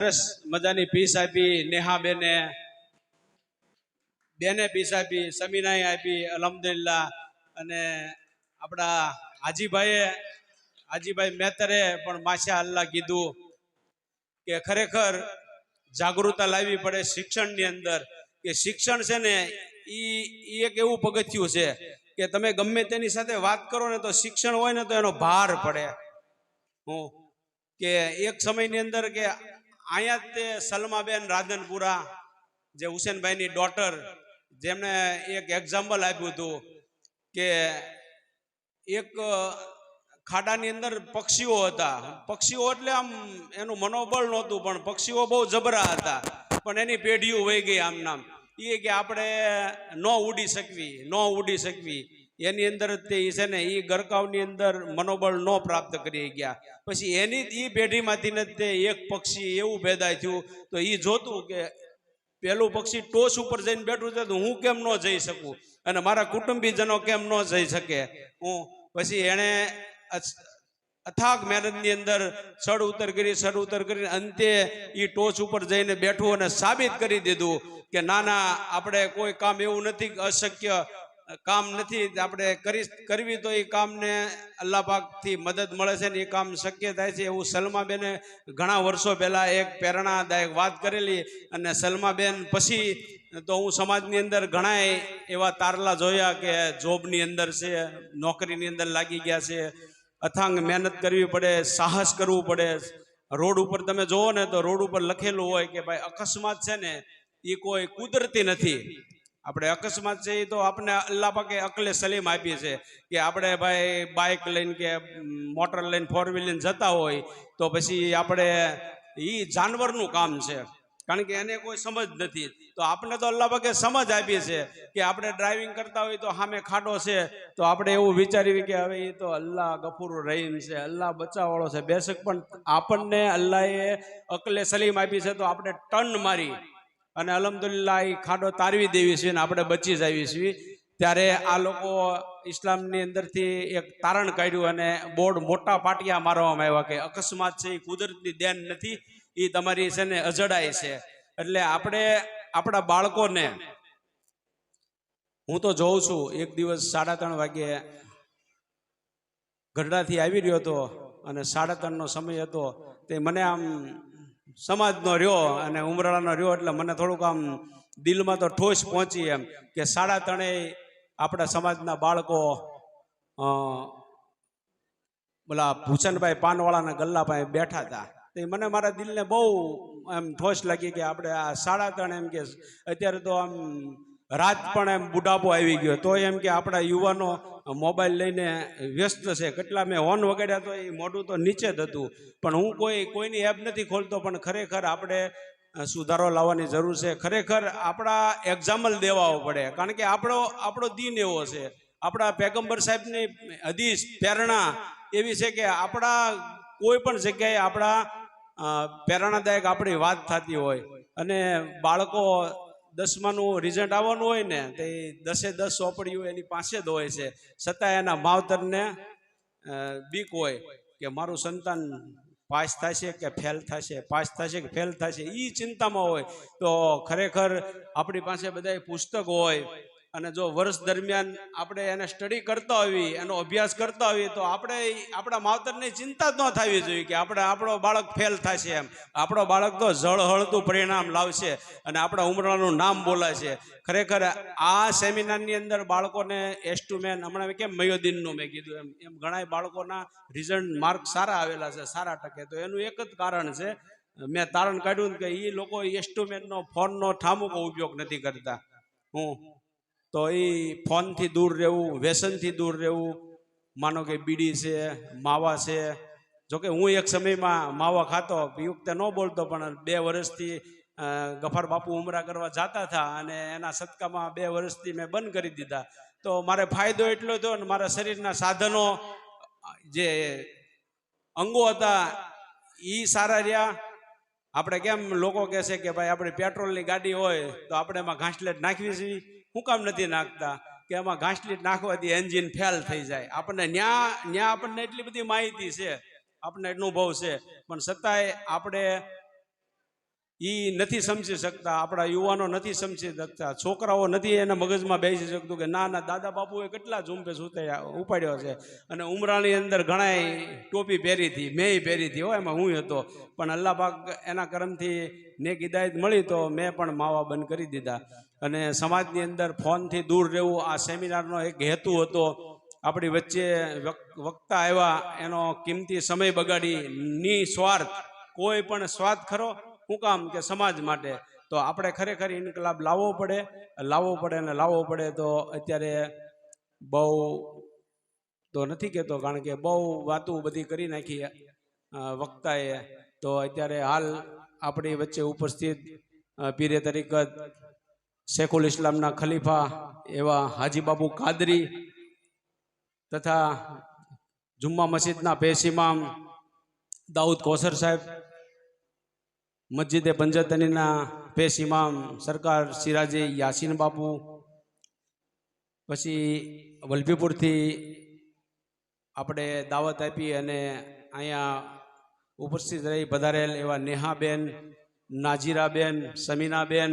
સરસ મજાની પીસ આપી નેહા બેને પીસ આપી, સમીનાએ આપી અલહમદુલિલ્લા અને આપણા હાજીભાઈએ, હાજીભાઈ મેતરે પણ માશા અલ્લાહ કીધું કે ખરેખર જાગૃતતા લાવવી પડે શિક્ષણની અંદર. કે શિક્ષણ છે ને એ એક એવું પગથિયું છે કે તમે ગમે તેની સાથે વાત કરો ને તો શિક્ષણ હોય ને તો એનો ભાર પડે. હું કે એક સમયની અંદર કે અહીંયા તે સલમાબેન રાધનપુરા, જે હુસેનભાઈની ડોટર જેમણે એક એક્ઝામ્પલ આપ્યું હતું કે એક ખાડાની અંદર પક્ષીઓ હતા. પક્ષીઓ એટલે આમ એનું મનોબળ નહોતું, પણ પક્ષીઓ બહુ જબરા હતા. પણ એની પેઢીઓ વહી ગઈ આમ નામ. એ કે આપણે ન ઉડી શકવી, ન ઉડી શકવી. એની અંદર તે છે ને એ ગરકાવની અંદર મનોબળ ન પ્રાપ્ત કરી ગયા. પછી એની એ પેઢીમાંથી ને તે એક પક્ષી એવું ભેદાય થયું, તો એ જોતું કે પેલું પક્ષી ટોચ ઉપર જઈને બેઠું છે, તો હું કેમ ન જઈ શકું? અને મારા કુટુંબીજનો કેમ ન જઈ શકે? હું પછી એણે અથાગ મહેનતની અંદર સડ ઉતર કરી, સડ ઉતર કરીને અંતે એ ટોચ ઉપર જઈને બેઠું અને સાબિત કરી દીધું કે, ના ના, આપણે કોઈ કામ એવું નથી અશક્ય કામ નથી આપણે કરી કરવી તો એ કામને અલ્લાહ પાકથી મદદ મળે છે ને એ કામ શક્ય થાય છે. એવું સલમાબેને ઘણા વર્ષો પહેલાં એક પ્રેરણાદાયક વાત કરેલી અને સલમાબેન પછી તો હું સમાજની અંદર ઘણાય એવા તારલા જોયા કે જોબની અંદર છે, નોકરીની અંદર લાગી ગયા છે, અથાંગ મહેનત કરવી પડે, સાહસ કરવું પડે. રોડ ઉપર તમે જુઓ ને તો રોડ ઉપર લખેલું હોય કે ભાઈ અકસ્માત છે ને એ કોઈ કુદરતી નથી. આપણે અકસ્માત છે તો આપણે અલ્લાહ પાકે અકલે સલીમ આપીએ છે કે આપણે ભાઈ બાઇક લઈને કે મોટર લઈને ફોર વ્હીલ લઈને જતા હોય તો પછી આપણે એ જાનવરનું કામ છે. કારણ કે એને કોઈ સમજ નથી. તો આપણે તો અલ્લાહ પાકે સમજ આપીએ છે કે આપણે ડ્રાઇવિંગ કરતા હોય તો સામે ખાડો છે. તો આપણે એવું વિચારીએ કે હવે એ તો અલ્લાહ ગફુર રહીમ છે, અલ્લાહ બચાવવાળો છે. બેસક પણ આપણને અલ્લાહે અકલે સલીમ આપી છે તો આપણે ટન મારી. અને અલહમદુલિલ્લાહ એ ખાડો તારવી દેવી છે અને આપણે બચી જવી છીએ ત્યારે આ લોકો ઇસ્લામની અંદરથી એક તારણ કાઢ્યું અને બોર્ડ મોટા પાટિયા મારવામાં આવ્યા કે અકસ્માત છે એ કુદરતની દેન નથી એ તમારી છે ને અજડાય છે. એટલે આપણે આપણા બાળકોને હું તો જોઉં છું, એક દિવસ સાડા ત્રણ વાગે ગઢડાથી આવી રહ્યો હતો અને સાડા ત્રણનો સમય હતો. તે મને આમ સમાજનો રહ્યો અને ઉમરાળાનો રહ્યો એટલે મને થોડુંક આમ દિલમાં તો ઠોસ પહોંચી એમ કે સાડા ત્રણેય આપણા સમાજના બાળકો બોલા ભૂષણભાઈ પાનવાળાના ગલ્લા પાસે બેઠા હતા. તે મને મારા દિલને બહુ એમ ઠોસ લાગી કે આપણે આ સાડા ત્રણ એમ કે અત્યારે તો આમ રાત પણ એમ બુઢાપો આવી ગયો. તો એમ કે આપણા યુવાનો મોબાઈલ લઈને વ્યસ્ત છે. કેટલા મેં હોર્ન વગાડ્યા તો એ મોઢું તો નીચે જ હતું. પણ હું કોઈ, કોઈની એપ નથી ખોલતો, પણ ખરેખર આપણે સુધારો લાવવાની જરૂર છે. ખરેખર આપણા એક્ઝામ્પલ દેવાઓ પડે. કારણ કે આપણો આપણો દિન એવો છે. આપણા પેગમ્બર સાહેબની હદીશ પ્રેરણા એવી છે કે આપણા કોઈ પણ જગ્યાએ આપણા પ્રેરણાદાયક આપણી વાત થતી હોય. અને બાળકો દસમાનું રિઝલ્ટ આવવાનું હોય ને, તે દસે દસ ચોપડીઓ એની પાસે જ હોય છે. છતાં એના માવતરને બીક હોય કે મારું સંતાન પાસ થશે કે ફેલ થશે, પાસ થશે કે ફેલ થશે એ ચિંતામાં હોય. તો ખરેખર આપણી પાસે બધા પુસ્તક હોય અને જો વર્ષ દરમિયાન આપણે એને સ્ટડી કરતા હોઈએ, એનો અભ્યાસ કરતા હોઈએ, તો આપણે આપણા માવતરની ચિંતા જ ન થવી જોઈએ કે આપણે, આપણો બાળક ફેલ થશે એમ. આપણો બાળક તો જળહળતું પરિણામ લાવશે અને આપણા ઉમરાનું નામ બોલાશે. ખરેખર આ સેમિનારની અંદર બાળકોને એસ્ટુમેન હમણાં કેમ મયોદીનનું મેં કીધું એમ એમ ઘણા બાળકોના રિઝલ્ટ માર્ક સારા આવેલા છે, સારા ટકે. તો એનું એક જ કારણ છે, મેં તારણ કાઢ્યું કે એ લોકો એસ્ટુમેનનો ફોનનો ઠામુકો ઉપયોગ નથી કરતા. હું તો એ ફોનથી દૂર રહેવું, વ્યસનથી દૂર રહેવું, માનો કે બીડી છે, માવા છે, જોકે હું એક સમયમાં માવા ખાતો, યુક્ત ન બોલતો, પણ બે વર્ષથી ગફાર બાપુ ઉમરા કરવા જતા હતા અને એના સદકામાં બે વર્ષથી મેં બંધ કરી દીધા. તો મારે ફાયદો એટલો થયો ને મારા શરીરના સાધનો, જે અંગો હતા એ સારા રહ્યા. આપણે કેમ લોકો કહે છે કે ભાઈ આપણી પેટ્રોલની ગાડી હોય તો આપણે એમાં ઘાસલેટ નાખવી છે શું કામ નથી નાખતા? કે એમાં ઘાસલીટ નાખવાથી એન્જિન ફેલ થઈ જાય. આપણને ન્યા ન્યા આપણને એટલી બધી માહિતી છે. આપણને અનુભવ છે. પણ છતાંય આપણે એ નથી સમજી શકતા. આપણા યુવાનો નથી સમજી શકતા. છોકરાઓ નથી એના મગજમાં બેસી શકતું કે ના ના, દાદા, બાપુએ કેટલા ઝુંબે ઉતાર્યા ઉપાડ્યો છે. અને ઉમરાની અંદર ઘણાય ટોપી પહેરી હતી મેં પહેરી હતી હો, એમાં હું હતો. પણ અલ્લાહ પાક એના કરમથી નેક હિદાયત મળી તો મેં પણ માવા બંધ કરી દીધા. અને સમાજની અંદર ફોનથી દૂર રહેવું આ સેમિનારનો એક હેતુ હતો. આપણી વચ્ચે વક્તા આવ્યા, એનો કિંમતી સમય બગાડી નિસ્વાર્થ કોઈ પણ સ્વાર્થ ખરો? શું કામ કે સમાજ માટે? તો આપણે ખરેખર ઇન્કલાબ લાવવો પડે લાવવો પડે અને લાવવો પડે તો અત્યારે બહુ તો નથી કહેતો, કારણ કે બહુ વાતો બધી કરી નાખી વક્તાએ. તો અત્યારે હાલ આપણી વચ્ચે ઉપસ્થિત પીરે તરીકત શેખુલ ઇસ્લામના ખલીફા એવા હાજી બાબુ કાદરી તથા જુમ્મા મસ્જિદના પેશ દાઉદ કોસર સાહેબ, મસ્જિદે પંજતનીના પેશ સરકાર સિરાજે યાસીન બાપુ, પછી વલભીપુરથી આપણે દાવત આપી અને અહીંયા ઉપસ્થિત રહી પધારેલ એવા નેહાબેન, નાજીરાબેન, સમીનાબેન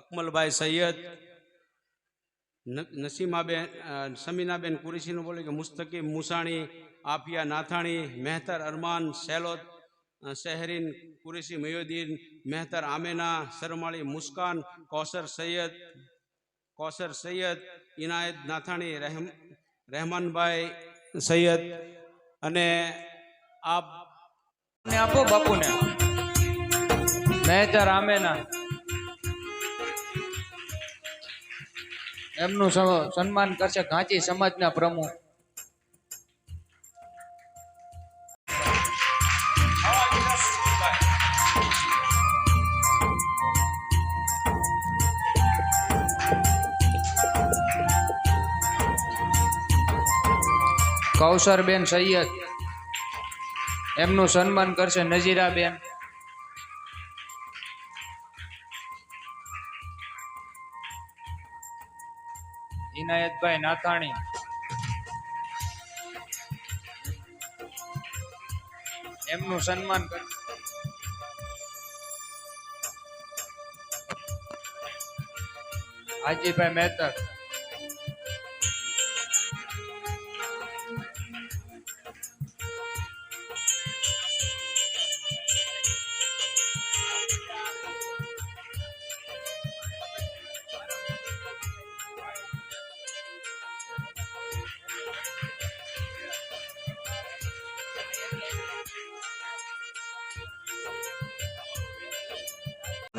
અકમલભાઈ સૈયદ નસીમાબેન સમીનાબેન કુરેશીનું બોલે કે મુસ્તકીમ મુસાણી, આફિયા, નાથાણી, મહેતર અરમાન સેલોદ શહેરીન કુરેશી મયુદ્દીન મહેતર આમેના, સરમાળી, મુસ્કાન, કૌસર સૈયદ કૌસર સૈયદ, ઇનાયત નાથાણી, રહેમ, રહેમાનભાઈ સૈયદ અને આપ આપો બાપુને. મહેતર આમેના. એમનું સન્માન કરશે ઘાંચી સમાજના પ્રમુખ. કૌશરબેન સૈયદ. એમનું સન્માન કરશે નજીરાબેન. ઇનાયતભાઈ નાથાણી. એમનું સન્માન કર હાજીભાઈ મહેતર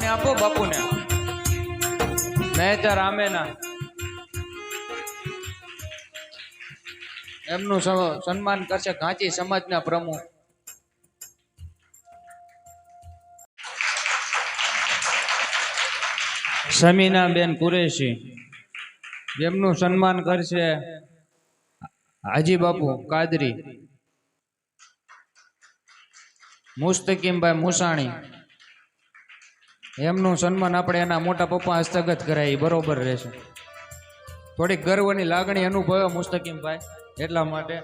ને આપો બાપુને. મહેતર આમેના. એમનું સન્માન કરશે ઘાંચી સમાજના પ્રમુખ. સમીનાબેન કુરેશી. એમનું સન્માન કરશે હાજી બાપુ કાદરી. મુસ્તકીમભાઈ મુસાણી. એમનું સન્માન આપણે એના મોટા પપ્પા હસ્તગત કરાય બરોબર રહેશે. થોડીક ગર્વની લાગણી અનુભવે મુસ્તકીમભાઈ, એટલા માટે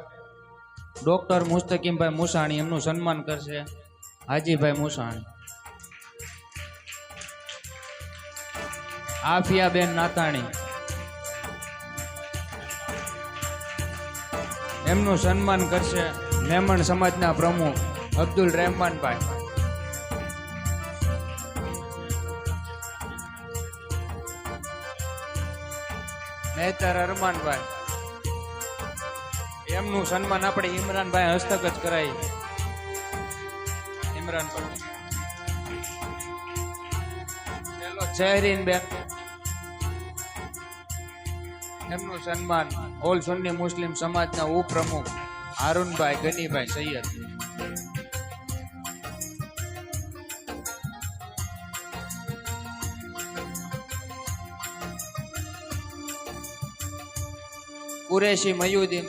ડૉક્ટર મુસ્તકીમભાઈ મુસાણી એમનું સન્માન કરશે, હાજીભાઈ મુસાણી. આફિયાબેન નાતાણી. એમનું સન્માન કરશે મેમણ સમાજના પ્રમુખ અબ્દુલ રહેમાનભાઈ. મહેતર અરમાનભાઈ એમનું સન્માન આપણે ઇમરાનભાઈ હસ્તક જ કરાય ઇમરાન ચલો શહેરીન બેન. એમનું સન્માન ઓલ સુન્ની મુસ્લિમ સમાજના ઉપપ્રમુખ હારૂનભાઈ ગનીભાઈ સૈયદ. કુરેશી મયુદ્દીન.